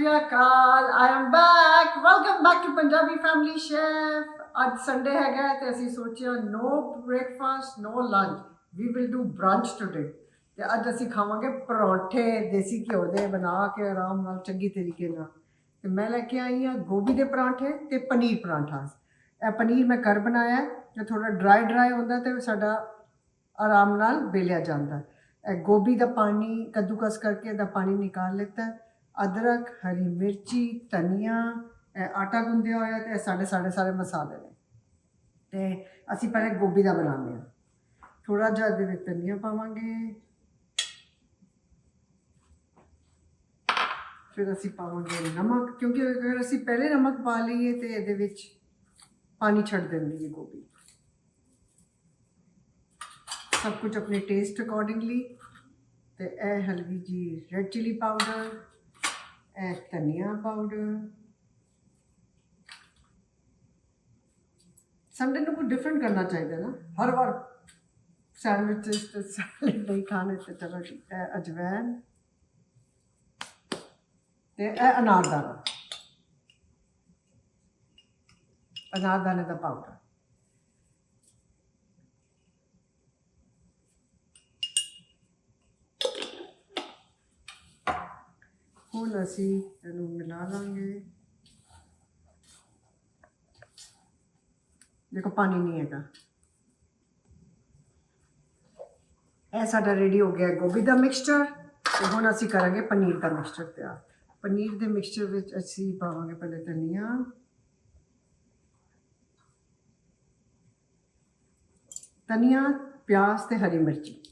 Sri Akal I am back welcome back to Punjabi family chef ਅੱਜ Sunday ਹੈਗਾ ਹੈ ਤੇ ਅਸੀਂ ਸੋਚਿਆ no breakfast no lunch we will do brunch today ਤੇ ਅੱਜ ਅਸੀਂ ਖਾਵਾਂਗੇ ਪਰੌਂਠੇ ਦੇਸੀ ਘਿਓ ਦੇ ਬਣਾ ਕੇ ਆਰਾਮ ਨਾਲ ਚੰਗੀ ਤਰੀਕੇ ਨਾਲ ਤੇ ਮੈਂ ਲੈ ਕੇ ਆਈ ਹਾਂ ਗੋਭੀ ਦੇ ਪਰਾਂਠੇ ਤੇ ਪਨੀਰ ਪਰਾਂਠਾ ਇਹ ਪਨੀਰ ਮੈਂ ਘਰ ਬਣਾਇਆ ਹੈ, ਤੇ ਥੋੜਾ ਡਰਾਈ ਡਰਾਈ ਹੁੰਦਾ ਤੇ ਸਾਡਾ ਆਰਾਮ ਨਾਲ ਬੇਲਿਆ ਜਾਂਦਾ ਹੈ। ਇਹ ਗੋਭੀ ਦਾ ਪਾਣੀ ਕੱਦੂਕਸ ਕਰਕੇ ਦਾ ਪਾਣੀ ਨਿਕਾਲ ਲੈਤਾ ਹੈ ਅਦਰਕ, ਹਰੀ ਮਿਰਚੀ, ਧਨੀਆ, ਇਹ ਆਟਾ ਗੁੰਦਿਆ ਹੋਇਆ ਤੇ ਇਹ ਸਾਡੇ ਸਾਡੇ ਸਾਰੇ ਮਸਾਲੇ ਨੇ। ਤੇ ਅਸੀਂ ਪਹਿਲੇ ਗੋਭੀ ਦਾ ਬਣਾਉਂਦੇ ਹਾਂ। ਥੋੜਾ ਜਿਹਾ ਇਹਦੇ ਵਿੱਚ ਧਨੀਆ ਪਾਵਾਂਗੇ। ਫਿਰ ਅਸੀਂ ਪਾਵਾਂਗੇ ਨਮਕ, ਕਿਉਂਕਿ ਅਗਰ ਅਸੀਂ ਪਹਿਲੇ ਨਮਕ ਪਾ ਲਈਏ ਤੇ ਇਹਦੇ ਵਿੱਚ ਪਾਣੀ ਛੱਡ ਦਿੰਦੀ ਹੈ ਗੋਭੀ। ਸਭ ਕੁਝ ਆਪਣੇ ਟੇਸਟ ਅਕੋਰਡਿੰਗਲੀ ਤੇ ਇਹ ਹਲਦੀ ਜੀ ਰੈੱਡ ਚਿਲੀ ਪਾਊਡਰ ਇਹ ਧਨੀਆ ਪਾਊਡਰ ਸੰਡੇ ਨੂੰ ਕੋਈ ਡਿਫਰੈਂਟ ਕਰਨਾ ਚਾਹੀਦਾ ਨਾ। ਹਰ ਵਾਰ ਸੈਂਡਵਿਚਸ ਤੇ ਸੈਲਡ ਨਹੀਂ ਖਾਣੇ ਤੇ ਚਲੋ ਇਹ ਅਜਵੈਨ ਤੇ ਇਹ ਅਨਾਰਦਾਨਾ ਅਨਾਰਦਾਨੇ ਦਾ ਪਾਊਡਰ ਹੁਣ ਅਸੀਂ ਇਹਨੂੰ ਮਿਲਾ ਲਾਂਗੇ। ਦੇਖੋ, ਪਾਣੀ ਨਹੀਂ ਹੈਗਾ। ਇਹ ਸਾਡਾ ਰੈਡੀ ਹੋ ਗਿਆ ਗੋਭੀ ਦਾ ਮਿਕਸਚਰ ਤੇ ਹੁਣ ਅਸੀਂ ਕਰਾਂਗੇ ਪਨੀਰ ਦਾ ਮਿਕਸਚਰ ਤਿਆਰ। ਪਨੀਰ ਦੇ ਮਿਕਸਚਰ ਵਿੱਚ ਅਸੀਂ ਪਾਵਾਂਗੇ ਪਹਿਲੇ ਧਨੀਆ। ਧਨੀਆ, ਪਿਆਜ਼ ਤੇ ਹਰੀ ਮਿਰਚੀ।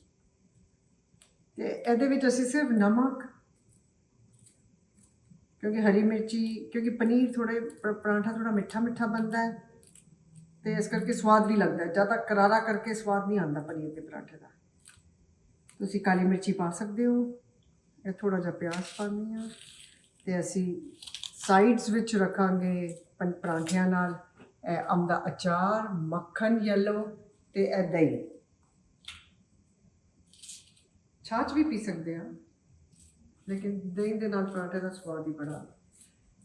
ਤੇ ਇਹਦੇ ਵਿੱਚ ਅਸੀਂ ਸਿਰਫ ਨਮਕ ਕਿਉਂਕਿ ਹਰੀ ਮਿਰਚੀ, ਕਿਉਂਕਿ ਪਨੀਰ ਥੋੜੇ ਪਰਾਂਠਾ ਥੋੜਾ ਮਿੱਠਾ ਮਿੱਠਾ ਬਣਦਾ ਹੈ ਤੇ ਇਸ ਕਰਕੇ ਸਵਾਦ ਨਹੀਂ ਲੱਗਦਾ ਜ਼ਿਆਦਾ ਕਰਾਰਾ ਕਰਕੇ ਸਵਾਦ ਨਹੀਂ ਆਉਂਦਾ ਪਨੀਰ ਦੇ ਪਰਾਂਠੇ ਦਾ। ਤੁਸੀਂ ਕਾਲੀ ਮਿਰਚੀ ਪਾ ਸਕਦੇ ਹੋ। ਇਹ ਥੋੜਾ ਜਿਹਾ ਪਿਆਜ਼ ਪਾਉਂਦੇ ਹਾਂ ਤੇ ਅਸੀਂ ਸਾਈਡਸ ਵਿੱਚ ਰੱਖਾਂਗੇ ਪਨ, ਪਰਾਂਠਿਆਂ ਨਾਲ। ਇਹ ਅੰਬ ਦਾ ਅਚਾਰ, ਮੱਖਣ ਯੈਲੋ ਤੇ ਇਹ ਦਹੀਂ। ਛਾਛ ਵੀ ਪੀ ਸਕਦੇ ਹਾਂ। ਲੇਕਿਨ ਦਹੀਂ ਦੇ ਨਾਲ ਪਰਾਂਠੇ ਦਾ ਸਵਾਦ ਹੀ ਬੜਾ।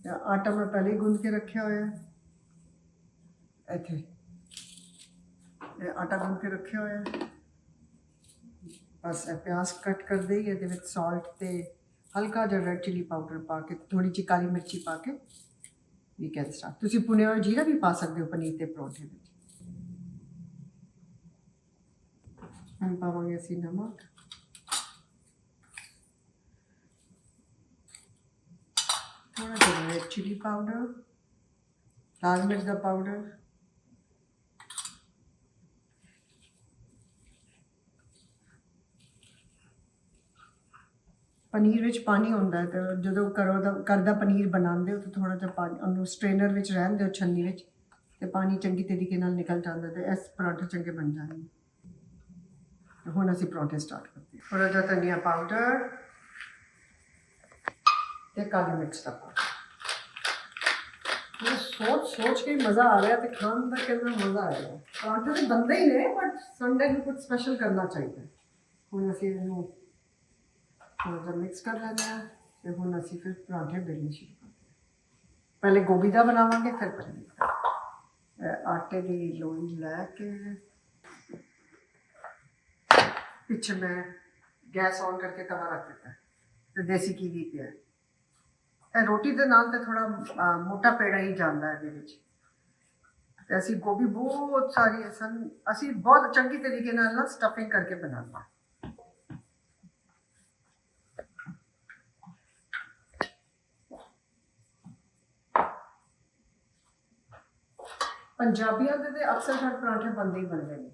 ਤੇ ਆਟਾ ਮੈਂ ਪਹਿਲੇ ਹੀ ਗੁੰਦ ਕੇ ਰੱਖਿਆ ਹੋਇਆ ਹੈ। ਇੱਥੇ। ਇਹ ਆਟਾ ਗੁੰਦ ਕੇ ਰੱਖਿਆ ਹੋਇਆ ਹੈ। ਬਸ ਇਹ ਪਿਆਜ਼ ਕੱਟ ਕਰਦੇ ਹੀ ਇਹਦੇ ਵਿੱਚ ਸਾਲਟ ਤੇ ਹਲਕਾ ਜਿਹਾ ਰੈਡ ਚਿਲੀ ਪਾਊਡਰ ਪਾ ਕੇ ਥੋੜੀ ਜਿਹੀ ਕਾਲੀ ਮਿਰਚੀ ਪਾ ਕੇ ਵੀ ਕੈਨ ਸਟਾਰਟ ਤੁਸੀਂ ਪੁਨੇ ਹੋਇਆ ਜੀਰਾ ਵੀ ਪਾ ਸਕਦੇ ਹੋ ਪਨੀਰ ਤੇ ਪਰੌਂਠੇ ਵਿੱਚ। ਹੁਣ ਪਾਵਾਂਗੇ ਅਸੀਂ ਨਮਕ। ਥੋੜਾ ਜਿਹਾ ਰੈਡ ਚਿਲੀ ਪਾਊਡਰ ਲਾਲ ਮਿਰਚ ਦਾ ਪਾਊਡਰ ਪਨੀਰ ਵਿੱਚ ਪਾਣੀ ਹੁੰਦਾ ਹੈ, ਤੇ ਜਦੋਂ ਕਰੋ ਦਾ ਕਰਦਾ ਪਨੀਰ ਬਣਾਉਂਦੇ ਹੋ ਤਾਂ ਥੋੜਾ ਜਿਹਾ ਪਾਣੀ, ਉਹਨੂੰ ਸਟ੍ਰੇਨਰ ਵਿੱਚ ਰਹਿਣ ਦਿਓ ਛੰਨੀ ਵਿੱਚ, ਤੇ ਪਾਣੀ ਚੰਗੀ ਤਰੀਕੇ ਨਾਲ ਨਿਕਲ ਜਾਂਦਾ ਤੇ ਇਸ ਪਰੌਂਠੇ ਚੰਗੇ ਬਣ ਜਾਣਗੇ। ਹੁਣ ਅਸੀਂ ਪਰੌਂਠੇ ਸਟਾਰਟ ਕਰਦੇ ਹਾਂ। ਥੋੜਾ ਜਿਹਾ ਧਨੀਆ ਪਾਊਡਰ ਤੇ ਕਾਲੀ ਮਿਰਚ ਦਾ ਪਾਊਡਰ ਮੈਂ ਸੋਚ ਸੋਚ ਕੇ ਹੀ ਮਜ਼ਾ ਆ ਰਿਹਾ ਤੇ ਖਾਣ ਦਾ ਕਿੰਨਾ ਮਜ਼ਾ ਆਏਗਾ ਪਰਾਂਠੇ ਤੇ ਬੰਦੇ ਹੀ ਨੇ ਬਟ ਸੰਡੇ ਨੂੰ ਕੁਝ ਸਪੈਸ਼ਲ ਕਰਨਾ ਚਾਹੀਦਾ ਹੈ। ਹੁਣ ਅਸੀਂ ਇਹਨੂੰ ਥੋੜਾ ਜਿਹਾ ਮਿਕਸ ਕਰ ਲੈਂਦੇ ਹਾਂ ਤੇ ਹੁਣ ਅਸੀਂ ਫਿਰ ਪਰਾਂਠੇ ਬੇਲਣੇ ਸ਼ੁਰੂ ਕਰਦੇ ਹਾਂ ਪਹਿਲੇ ਗੋਭੀ ਦਾ ਬਣਾਵਾਂਗੇ ਫਿਰ ਪਨੀਰ ਦਾ ਇਹ ਆਟੇ ਦੀ ਲੋਈ ਲੈ ਕੇ ਪਿੱਛੇ ਮੈਂ ਗੈਸ ਔਨ ਕਰਕੇ ਤਵਾ ਰੱਖ ਦਿੱਤਾ ਹੈ ਤੇ ਦੇਸੀ ਘੀ ਵੀ ਪਿਆ ਹੈ। ਇਹ ਰੋਟੀ ਦੇ ਨਾਲ ਤੇ ਥੋੜਾ ਮੋਟਾ ਪੇੜਾ ਹੀ ਜਾਂਦਾ ਹੈ ਇਹਦੇ ਵਿੱਚ। ਤੇ ਅਸੀਂ ਗੋਭੀ ਬਹੁਤ ਸਾਰੀ ਸਨ ਅਸੀਂ ਬਹੁਤ ਚੰਗੀ ਤਰੀਕੇ ਨਾਲ ਨਾ ਸਟਫਿੰਗ ਕਰਕੇ ਬਣਾਉਂਦੇ ਹਾਂ। ਪੰਜਾਬੀਆਂ ਦੇ ਤੇ ਅਕਸਰ ਘਰ ਪਰਾਂਠੇ ਬਣਦੇ ਹੀ ਬਣਦੇ ਨੇ।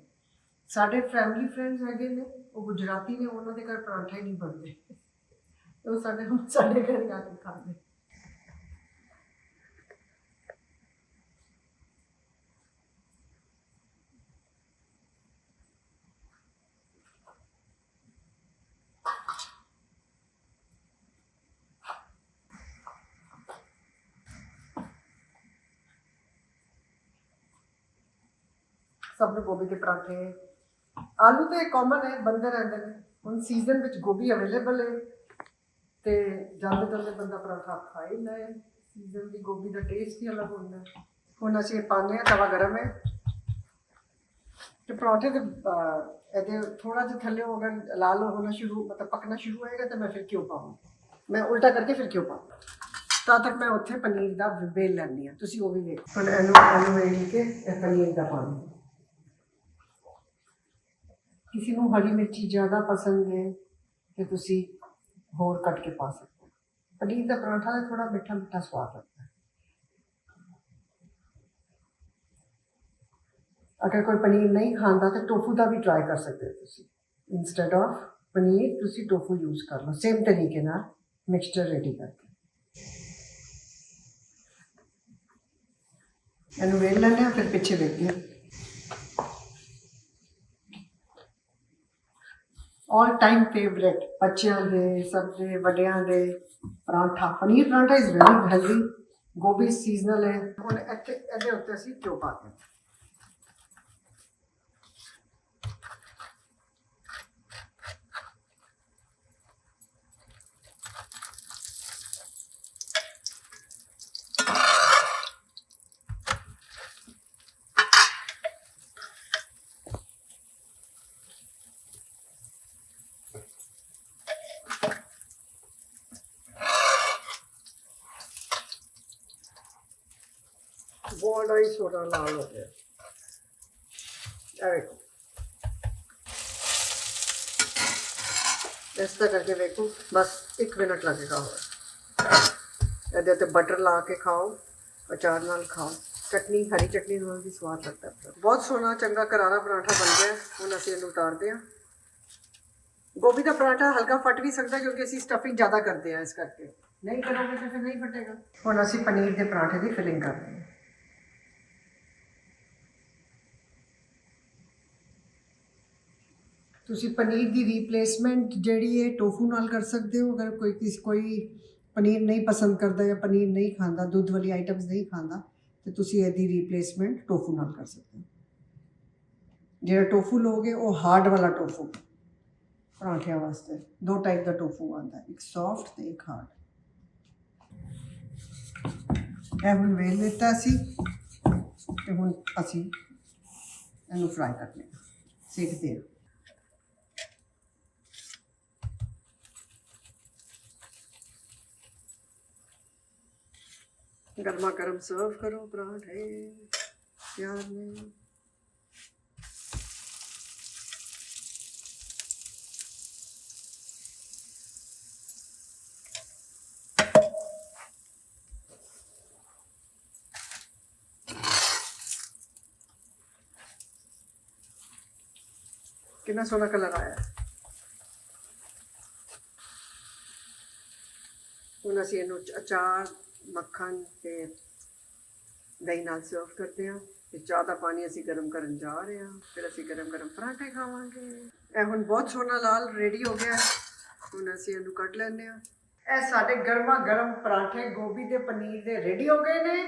ਸਾਡੇ ਫੈਮਿਲੀ ਫਰੈਂਡਸ ਹੈਗੇ ਨੇ, ਉਹ ਗੁਜਰਾਤੀ ਨੇ, ਉਹਨਾਂ ਦੇ ਘਰ ਪਰਾਂਠੇ ਨਹੀਂ ਬਣਦੇ। ਉਹ ਸਾਡੇ ਸਾਡੇ ਘਰ ਹੀ ਆ ਕੇ ਖਾਂਦੇ। ਸਭ ਨੂੰ ਗੋਭੀ ਦੇ ਪਰਾਂਠੇ। ਆਲੂ ਤੇ ਕਾਮਨ ਹੈ ਬੰਦੇ ਰਹਿੰਦੇ ਨੇ। ਹੁਣ ਸੀਜ਼ਨ ਵਿੱਚ ਗੋਭੀ ਅਵੇਲੇਬਲ ਹੈ ਤੇ ਜਾਂਦੇ ਜਾਂਦੇ ਬੰਦਾ ਪਰਾਂਠਾ ਖਾ ਹੀ ਲਏ ਸੀਜ਼ਨ ਦੀ ਗੋਭੀ ਦਾ ਟੇਸਟ ਹੀ ਅਲੱਗ ਹੁੰਦਾ ਹੁਣ ਅਸੀਂ ਇਹ ਪਾਉਂਦੇ ਹਾਂ, ਤਵਾ ਗਰਮ ਹੈ। ਤੇ ਪਰੌਂਠੇ ਦੇ ਇਹਦੇ ਥੋੜਾ ਜਿਹਾ ਥੱਲੇ ਹੋ ਗਿਆ, ਲਾਲ ਹੋਣਾ ਸ਼ੁਰੂ, ਮਤਲਬ ਪਕਣਾ ਸ਼ੁਰੂ ਹੋਏਗਾ ਤਾਂ ਮੈਂ ਫਿਰ ਕਿਉਂ ਪਾਵਾਂ। ਮੈਂ ਉਲਟਾ ਕਰਕੇ ਫਿਰ ਕਿਉਂ ਪਾਵਾਂ। ਤਾਂ ਤੱਕ ਮੈਂ ਉੱਥੇ ਪਨੀਰ ਦਾ ਵੇਲ ਲੈਣੀ ਆ ਤੁਸੀਂ ਉਹ ਵੀ ਵੇਖੋ। ਹੁਣ ਇਹਨੂੰ ਇਹਨੂੰ ਵੇਲ ਕੇ ਇਹ ਪਨੀਰ ਦਾ ਪਾਣੀ ਕਿਸੇ ਨੂੰ ਹਰੀ ਮਿਰਚੀ ਜ਼ਿਆਦਾ ਪਸੰਦ ਹੈ, ਤੇ ਤੁਸੀਂ ਹੋਰ ਕੱਟ ਕੇ ਪਾ ਸਕਦੇ ਹੋ। ਪਨੀਰ ਦਾ ਪਰਾਂਠਾ ਦਾ ਥੋੜਾ ਮਿੱਠਾ ਮਿੱਠਾ ਸਵਾਦ ਲੱਗਦਾ ਹੈ। ਅਗਰ ਕੋਈ ਪਨੀਰ ਨਹੀਂ ਖਾਂਦਾ, ਤਾਂ ਟੋਫੂ ਦਾ ਵੀ ਟਰਾਈ ਕਰ ਸਕਦੇ ਹੋ ਤੁਸੀਂ। ਇਨਸਟੈਡ ਆਫ ਪਨੀਰ, ਤੁਸੀਂ ਟੋਫੂ ਯੂਜ਼ ਕਰ ਲਓ ਸੇਮ ਤਰੀਕੇ ਨਾਲ ਮਿਕਸਚਰ ਰੈਡੀ ਕਰਕੇ। ਇਹਨੂੰ ਵੇਲ ਲੈਂਦੇ ਹਾਂ, ਫਿਰ ਪਿੱਛੇ ਵੇਖਦੇ ਹਾਂ। All time favorite, ਬੱਚਿਆਂ ਦੇ, ਸਭ ਦੇ, ਵੱਡਿਆਂ ਦੇ, paratha, paneer paratha is very healthy gobhi seasonal ਹੈ। ਹੁਣ ਇੱਥੇ, ਇਹਦੇ ਉੱਤੇ ਅਸੀਂ ਕਿਉਂ ਪਾਉਂਦੇ ਹਾਂ। ਬੋਲਡ ਹੀ ਥੋੜਾ ਲਾਲ ਹੋ ਗਿਆ ਇਹ ਵੇਖੋ ਇਸ ਤਰ੍ਹਾਂ ਕਰਕੇ ਵੇਖੋ ਬਸ 1 ਮਿੰਟ ਲੱਗੇਗਾ ਹੋਰ ਇਹਦੇ ਤੇ ਬਟਰ ਲਾ ਕੇ ਖਾਓ ਅਚਾਰ ਨਾਲ ਖਾਓ ਚਟਨੀ ਹਰੀ ਚਟਨੀ ਨਾਲ ਵੀ ਸਵਾਦ ਲੱਗਦਾ ਹੈ ਬਹੁਤ ਸੋਹਣਾ ਚੰਗਾ ਕਰਾਰਾ ਪਰਾਂਠਾ ਬਣ ਗਿਆ ਹੁਣ ਅਸੀਂ ਇਹਨੂੰ ਉਤਾਰਦੇ ਹਾਂ ਗੋਭੀ ਦਾ ਪਰਾਂਠਾ ਹਲਕਾ ਫਟ ਵੀ ਸਕਦਾ ਕਿਉਂਕਿ ਅਸੀਂ ਸਟਫਿੰਗ ਜ਼ਿਆਦਾ ਕਰਦੇ ਹਾਂ ਇਸ ਕਰਕੇ ਨਹੀਂ ਕਰੋਗੇ ਤਾਂ ਫਿਰ ਨਹੀਂ ਫਟੇਗਾ ਹੁਣ ਅਸੀਂ ਪਨੀਰ ਦੇ ਪਰਾਂਠੇ ਦੀ ਫਿਲਿੰਗ ਕਰਦੇ ਹਾਂ ਤੁਸੀਂ ਪਨੀਰ ਦੀ ਰੀਪਲੇਸਮੈਂਟ ਜਿਹੜੀ ਹੈ ਟੋਫੂ ਨਾਲ ਕਰ ਸਕਦੇ ਹੋ, ਅਗਰ ਕੋਈ ਕਿਸ, ਕੋਈ ਪਨੀਰ ਨਹੀਂ ਪਸੰਦ ਕਰਦਾ ਜਾਂ ਪਨੀਰ ਨਹੀਂ ਖਾਂਦਾ, ਦੁੱਧ ਵਾਲੀ ਆਈਟਮਸ ਨਹੀਂ ਖਾਂਦਾ, ਤੇ ਤੁਸੀਂ ਇਹਦੀ ਰੀਪਲੇਸਮੈਂਟ ਟੋਫੂ ਨਾਲ ਕਰ ਸਕਦੇ ਹੋ। ਜਿਹੜਾ ਟੋਫੂ ਲੋਗੇ ਉਹ ਹਾਰਡ ਵਾਲਾ ਟੋਫੂ ਪਰਾਂਠਿਆਂ ਵਾਸਤੇ। ਦੋ ਟਾਈਪ ਦਾ ਟੋਫੂ ਆਉਂਦਾ ਇੱਕ ਸੌਫਟ ਤੇ ਇੱਕ ਹਾਰਡ ਇਹ ਹੁਣ ਵੇਲ ਲਿੱਤਾ ਸੀ ਤੇ ਹੁਣ ਅਸੀਂ ਇਹਨੂੰ ਫਰਾਈ ਕਰ ਕਰਨੇ ਸੇਕਦੇ ਹਾਂ। गर्मा गर्म सर्व करो प्राण है प्यार में। कितना सोना कलर आया? उन्हें अचार। ਮੱਖਣ ਤੇ ਦਹੀਂ ਨਾਲ ਸਰਵ ਕਰਦੇ ਹਾਂ ਤੇ ਚਾਹ ਦਾ ਪਾਣੀ ਅਸੀਂ ਗਰਮ ਕਰਨ ਜਾ ਰਹੇ ਹਾਂ ਫਿਰ ਅਸੀਂ ਗਰਮ ਗਰਮ ਪਰਾਂਠੇ ਖਾਵਾਂਗੇ। ਇਹ ਹੁਣ ਬਹੁਤ ਸੋਹਣਾ ਲਾਲ ਰੈਡੀ ਹੋ ਗਿਆ ਹੁਣ ਅਸੀਂ ਇਹਨੂੰ ਕੱਢ ਲੈਂਦੇ ਹਾਂ। ਇਹ ਸਾਡੇ ਗਰਮਾ ਗਰਮ ਪਰਾਂਠੇ ਗੋਭੀ ਦੇ ਪਨੀਰ ਦੇ ਰੈਡੀ ਹੋ ਗਏ ਨੇ।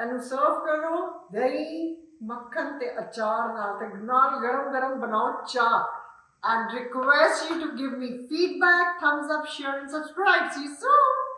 ਇਹਨੂੰ ਸਰਵ ਕਰੋ। ਦਹੀਂ ਮੱਖਣ ਤੇ ਅਚਾਰ ਨਾਲ ਤੇ ਨਾਲ ਗਰਮ ਗਰਮ ਬਣਾਓ ਚਾਹ। And request you to give me feedback, thumbs up, share, and subscribe. See you soon.